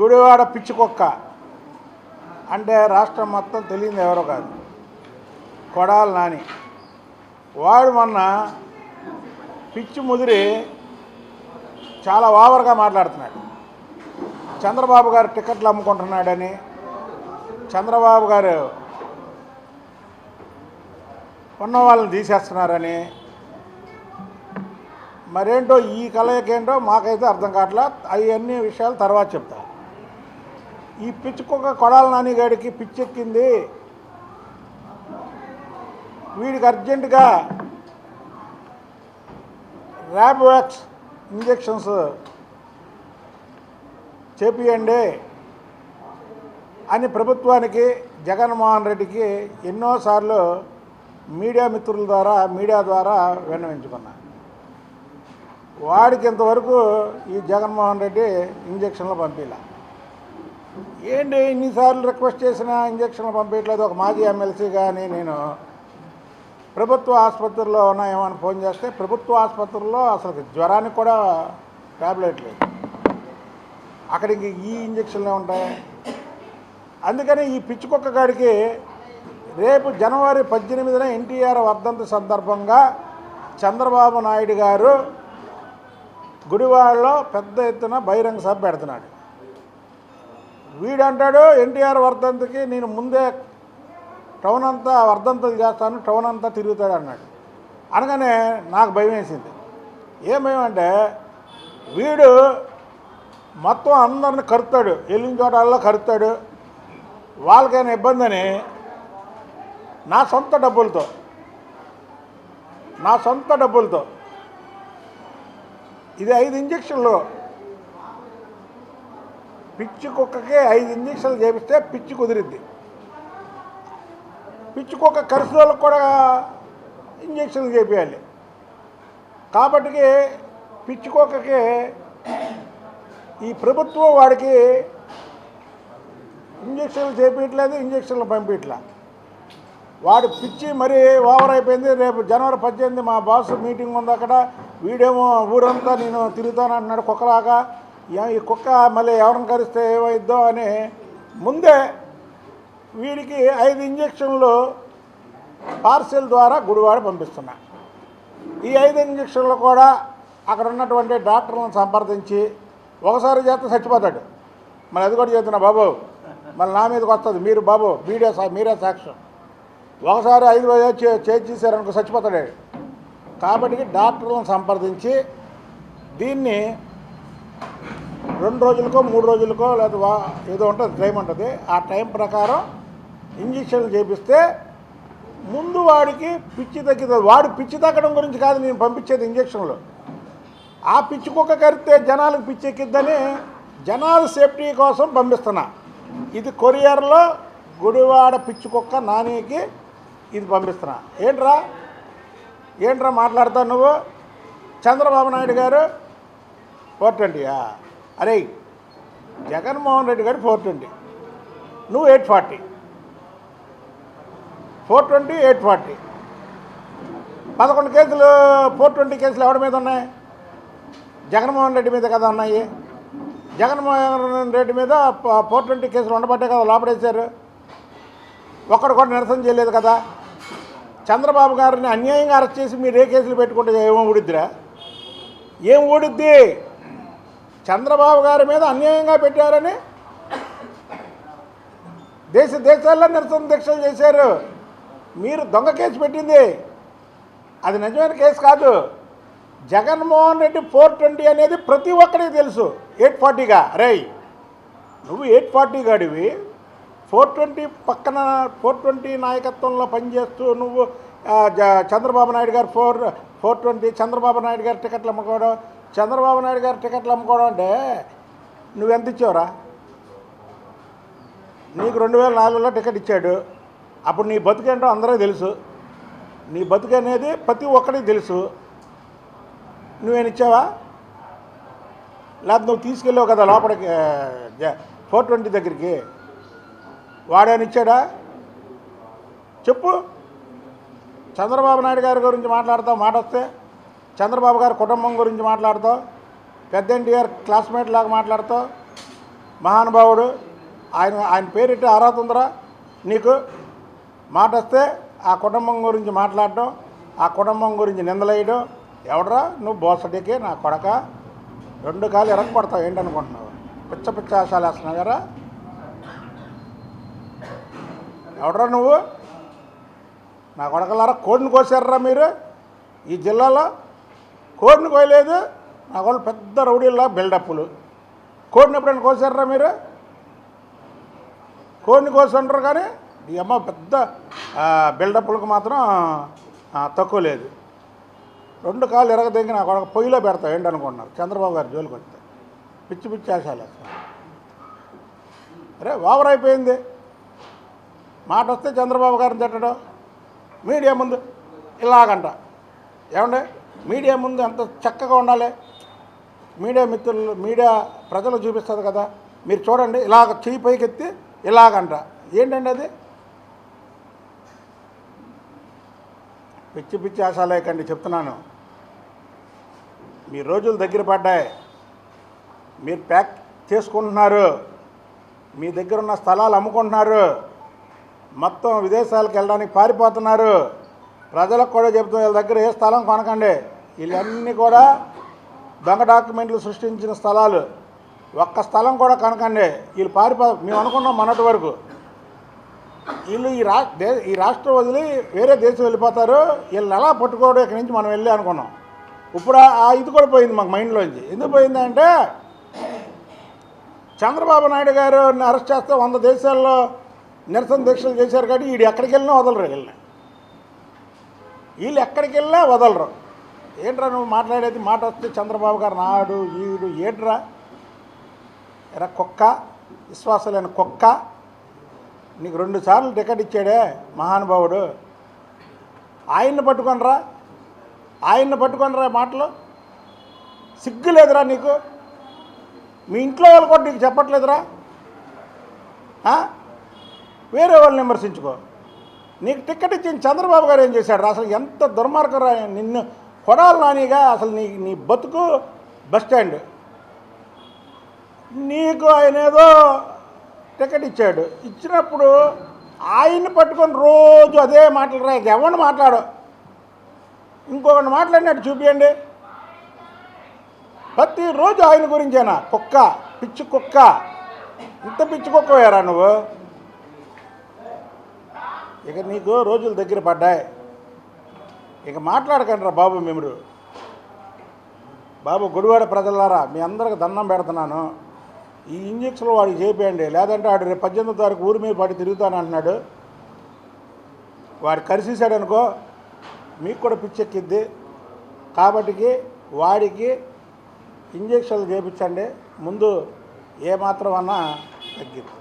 గుడివాడ పిచ్చి కుక్క. అంటే రాష్ట్రం మొత్తం తెలియదు ఎవరో కాదు. కొడాలి నాని. వాడు మొన్న పిచ్చి ముదిరి చాలా ఓవర్గా మాట్లాడుతున్నాడు. చంద్రబాబు గారు టికెట్లు అమ్ముకుంటున్నాడని చంద్రబాబు గారు ఉన్న వాళ్ళని తీసేస్తున్నారని మరేంటో ఈ కలయికేంటో మాకైతే అర్థం కావట్లా అవన్నీ విషయాలు తర్వాత చెప్తా. ఈ పిచ్చుకొక కొడాల నానిగాడికి పిచ్చెక్కింది. వీడికి అర్జెంటుగా ర్యాబ్వాక్స్ ఇంజెక్షన్స్ చేపియండి అని ప్రభుత్వానికి జగన్మోహన్ రెడ్డికి ఎన్నోసార్లు మీడియా మిత్రుల ద్వారా మీడియా ద్వారా విన్నవించుకున్నా. వాడికి ఇంతవరకు ఈ జగన్మోహన్ రెడ్డి ఇంజక్షన్లు పంపిలా. ఏంటి ఇన్నిసార్లు రిక్వెస్ట్ చేసినా ఇంజక్షన్లు పంపించలేదు? ఒక మాజీ ఎమ్మెల్సీ కానీ నేను ప్రభుత్వ ఆసుపత్రిలో ఉన్నాయేమని ఫోన్ చేస్తే ప్రభుత్వ ఆసుపత్రుల్లో అసలు జ్వరానికి కూడా ట్యాబ్లెట్ లేదు. అక్కడికి ఈ ఇంజక్షన్లే ఉంటాయి. అందుకని ఈ పిచ్చుకొక్క గాడికి రేపు జనవరి పద్దెనిమిదిన ఎన్టీఆర్ వర్ధంతి సందర్భంగా చంద్రబాబు నాయుడు గారు గుడివాడలో పెద్ద ఎత్తున బహిరంగ సభ పెడుతున్నాడు. వీడంటాడు ఎన్టీఆర్ వర్ధంతికి నేను ముందే టౌన్ అంతా వర్ధంతులు చేస్తాను టౌన్ అంతా తిరుగుతాడు అన్నాడు. అనగానే నాకు భయం వేసింది. ఏం భయం అంటే వీడు మొత్తం అందరిని కరుతాడు వెళ్ళిన చోటల్లో కరుతాడు. వాళ్ళకైనా ఇబ్బంది అని నా సొంత డబ్బులతో నా సొంత డబ్బులతో ఇది ఐదు ఇంజక్షన్లు పిచ్చి కుక్కకి ఐదు ఇంజక్షన్లు చేపిస్తే పిచ్చి కుదిరింది పిచ్చి కుక్క కరిసిన వాళ్ళకి కూడా ఇంజక్షన్లు చేపించాలి కాబట్టి పిచ్చి కుక్కకి ఈ ప్రభుత్వం వాడికి ఇంజక్షన్లు చేపించట్లేదు ఇంజక్షన్లు పంపించలే వాడు పిచ్చి మరీ ఓవర్ అయిపోయింది. రేపు జనవరి పద్దెనిమిది మా బాస్ మీటింగ్ ఉంది అక్కడ. వీడేమో ఊరంతా నేను తిరుగుతాను అన్నాడు కుక్కలాగా. ఈ కుక్క మళ్ళీ ఎవరిని కరిస్తే ఏమైద్దో అని ముందే వీడికి ఐదు ఇంజక్షన్లు పార్సెల్ ద్వారా గుడివాడ పంపిస్తున్నా. ఈ ఐదు ఇంజక్షన్లు కూడా అక్కడ ఉన్నటువంటి డాక్టర్లను సంప్రదించి ఒకసారి చేస్తే చచ్చిపోతాడు. మరి అది కూడా చేస్తున్నా బాబు మళ్ళీ నా మీదకి వస్తుంది. మీరు బాబు మీడియా సా మీరే సాక్ష్యం. ఒకసారి ఐదు వేలు చేసేసారనుకో చచ్చిపోతాడు. కాబట్టి డాక్టర్లను సంప్రదించి దీన్ని రెండు రోజులకో మూడు రోజులకో లేదా వా ఏదో ఉంటుంది టైం ఉంటుంది. ఆ టైం ప్రకారం ఇంజక్షన్లు చేపిస్తే ముందు వాడికి పిచ్చి తగ్గుతుంది. వాడు పిచ్చి తగ్గడం గురించి కాదు నేను పంపించేది ఇంజక్షన్లు ఆ పిచ్చి కుక్క కరిస్తే జనాలకు పిచ్చి ఎక్కిద్దని జనాల సేఫ్టీ కోసం పంపిస్తున్నా. ఇది కొరియర్లో గుడివాడ పిచ్చి కుక్క నానికి ఇది పంపిస్తున్నా. ఏంట్రా? ఏంట్రా మాట్లాడతావు నువ్వు? చంద్రబాబు నాయుడు గారు ఫోర్ ట్వంటీయా? అరే జగన్మోహన్ రెడ్డి గారు ఫోర్ ట్వంటీ. నువ్వు eight forty. Four twenty eight forty. పదకొండు కేసులు ఫోర్ ట్వంటీ కేసులు ఎవరి మీద ఉన్నాయి? జగన్మోహన్ రెడ్డి మీద కదా ఉన్నాయి. జగన్మోహన్ రెడ్డి మీద ఫోర్ ట్వంటీ కేసులు ఉండబట్టే కదా లోపడేశారు. ఒక్కడు కూడా నిరసన చేయలేదు కదా. చంద్రబాబు గారిని అన్యాయంగా అరెస్ట్ చేసి మీరు ఏ కేసులు పెట్టుకుంటే ఏమో ఊడిద్దిరా? ఏం ఊడిద్ది? చంద్రబాబు గారి మీద అన్యాయంగా పెట్టారని దేశ దేశాల్లో నిరసన దీక్షలు చేశారు. మీరు దొంగ కేసు పెట్టింది. అది నిజమైన కేసు కాదు. జగన్మోహన్ రెడ్డి ఫోర్ ట్వంటీ అనేది ప్రతి ఒక్కరికి తెలుసు. ఎయిట్ ఫార్టీగా. రేయ్ నువ్వు ఎయిట్ ఫార్టీ గాడివి. ఫోర్ ట్వంటీ పక్కన ఫోర్ ట్వంటీ నాయకత్వంలో పనిచేస్తూ నువ్వు Chandrababu Naidu garu four four twenty Chandrababu Naidu garu టికెట్లు అమ్ముకోవడం చంద్రబాబు నాయుడు గారు టికెట్లు అమ్ముకోవడం అంటే నువ్వెంత ఇచ్చావురా? నీకు రెండు వేల నాలుగులో టికెట్ ఇచ్చాడు. అప్పుడు నీ బతుకేంటో అందరూ తెలుసు. నీ బతుకు అనేది ప్రతి ఒక్కరికి తెలుసు. నువ్వేం ఇచ్చావా? లేకపోతే నువ్వు తీసుకెళ్ళావు కదా లోపలికి ఫోర్ ట్వంటీ దగ్గరికి. వాడేని ఇచ్చాడా? చెప్పు. చంద్రబాబు నాయుడు గారి గురించి మాట్లాడతావు మాట వస్తే చంద్రబాబు గారు కుటుంబం గురించి మాట్లాడుతూ పెద్ద ఎన్టీఆర్ క్లాస్మేట్ లాగా మాట్లాడుతూ మహానుభావుడు ఆయన ఆయన పేరిట్టే అర్హత ఉందరా నీకు మాట వస్తే ఆ కుటుంబం గురించి మాట్లాడటం ఆ కుటుంబం గురించి నిందలేయడం ఎవడరా నువ్వు బోసడికి నా కొడక రెండు కాలు ఎరగబడతావు ఏంటనుకుంటున్నావు? పిచ్చ పిచ్చ ఆశాలు వేస్తున్నావు కదా? ఎవడరా నువ్వు? నా కొడకలారా కోడిని కోసారా మీరు? ఈ జిల్లాలో కోడిని కోయలేదు. నా వాళ్ళు పెద్ద రౌడీల్లా బిల్డప్లు కోడిని ఎప్పుడైనా కోసారా మీరు? కోడిని కోసంటారు కానీ ఈ అమ్మ పెద్ద బిల్డప్లకు మాత్రం తక్కువ లేదు. రెండు కాళ్ళు ఎరగదెంగి నాకు కొడక పొయ్యిలో పెడతా ఏంటి అనుకుంటున్నారు చంద్రబాబు గారు జోలికి వస్తే. పిచ్చి పిచ్చి ఆశాలు అరే ఓవర్ అయిపోయింది. మాట వస్తే చంద్రబాబు గారిని తిట్టడం. మీడియా ముందు ఇలాగంట. ఏమండే? మీడియా ముందు ఎంత చక్కగా ఉండాలి. మీడియా మిత్రులు మీడియా ప్రజలు చూపిస్తుంది కదా. మీరు చూడండి ఇలాగ చెయ్యి పైకెత్తి ఇలాగంట. ఏంటండి అది? పిచ్చి పిచ్చి ఆశాలేకండి చెప్తున్నాను. మీ రోజులు దగ్గర పడ్డాయి. మీరు ప్యాక్ చేసుకుంటున్నారు. మీ దగ్గర ఉన్న స్థలాలు అమ్ముకుంటున్నారు. మొత్తం విదేశాలకు వెళ్ళడానికి పారిపోతున్నారు. ప్రజలకు కూడా చెబుతాం వీళ్ళ దగ్గర ఏ స్థలం కొనకండి. వీళ్ళన్నీ కూడా దొంగ డాక్యుమెంట్లు సృష్టించిన స్థలాలు. ఒక్క స్థలం కూడా కనకండి. వీళ్ళు పారిపో మేము అనుకున్నాం మొన్నటి వరకు. వీళ్ళు ఈ రా ఈ రాష్ట్రం వదిలి వేరే దేశం వెళ్ళిపోతారు. వీళ్ళని ఎలా పట్టుకోవడం ఇక్కడి నుంచి మనం వెళ్ళి అనుకున్నాం. ఇప్పుడు ఆ- ఇది కూడా పోయింది మాకు మైండ్లోంచి. ఎందుకు పోయిందంటే చంద్రబాబు నాయుడు గారు అరెస్ట్ చేస్తే వంద దేశాల్లో నిరసన దీక్షలు చేశారు కాబట్టి వీడు ఎక్కడికి వెళ్ళినా వదలరు వెళ్ళినా. వీళ్ళు ఎక్కడికి వెళ్ళా వదలరు. ఏంట్రా నువ్వు మాట్లాడేది? మాట వస్తే చంద్రబాబు గారు నాడు ఈడు ఏట్రా ఎరా కుక్క? విశ్వాసం లేని కుక్క? నీకు రెండు సార్లు టికెట్ ఇచ్చాడే మహానుభావుడు. ఆయన్ని పట్టుకొనరా? ఆయన్ని పట్టుకొనరా మాటలు? సిగ్గు లేదురా నీకు? మీ ఇంట్లో వాళ్ళు కూడా నీకు చెప్పట్లేదురా? వేరే వాళ్ళని విమర్శించుకో. నీకు టికెట్ ఇచ్చిన చంద్రబాబు గారు ఏం చేశాడు? అసలు ఎంత దుర్మార్గరా నిన్ను కొడాలి నానిగా అసలు నీ నీ బతుకు బస్ స్టాండ్. నీకు ఆయన ఏదో టికెట్ ఇచ్చాడు. ఇచ్చినప్పుడు ఆయన్ని పట్టుకొని రోజు అదే మాటలు రా ఎవరిని మాట్లాడు? ఇంకొకటి మాట్లాడినట్టు చూపియండి. ప్రతిరోజు ఆయన గురించేనా? కుక్క పిచ్చి కుక్క. ఇంత పిచ్చి కుక్క పోయారా నువ్వు? ఇక నీకు రోజులు దగ్గర పడ్డాయి. ఇక మాట్లాడకండి బాబు మిముడు. బాబు గుడివాడ ప్రజలారా మీ అందరికి దండం పెడుతున్నాను. ఈ ఇంజక్షన్లు వాడికి చేపేయండి. లేదంటే వాడు రేపు పద్దెనిమిది తారీఖు ఊరి మీద పడి తిరుగుతాను అంటున్నాడు. వాడు కరిసేసాడనుకో మీకు కూడా పిచ్చెక్కిద్ది. కాబట్టికి వాడికి ఇంజక్షన్లు చేయించండి ముందు ఏమాత్రం అన్నా తగ్గిద్ది.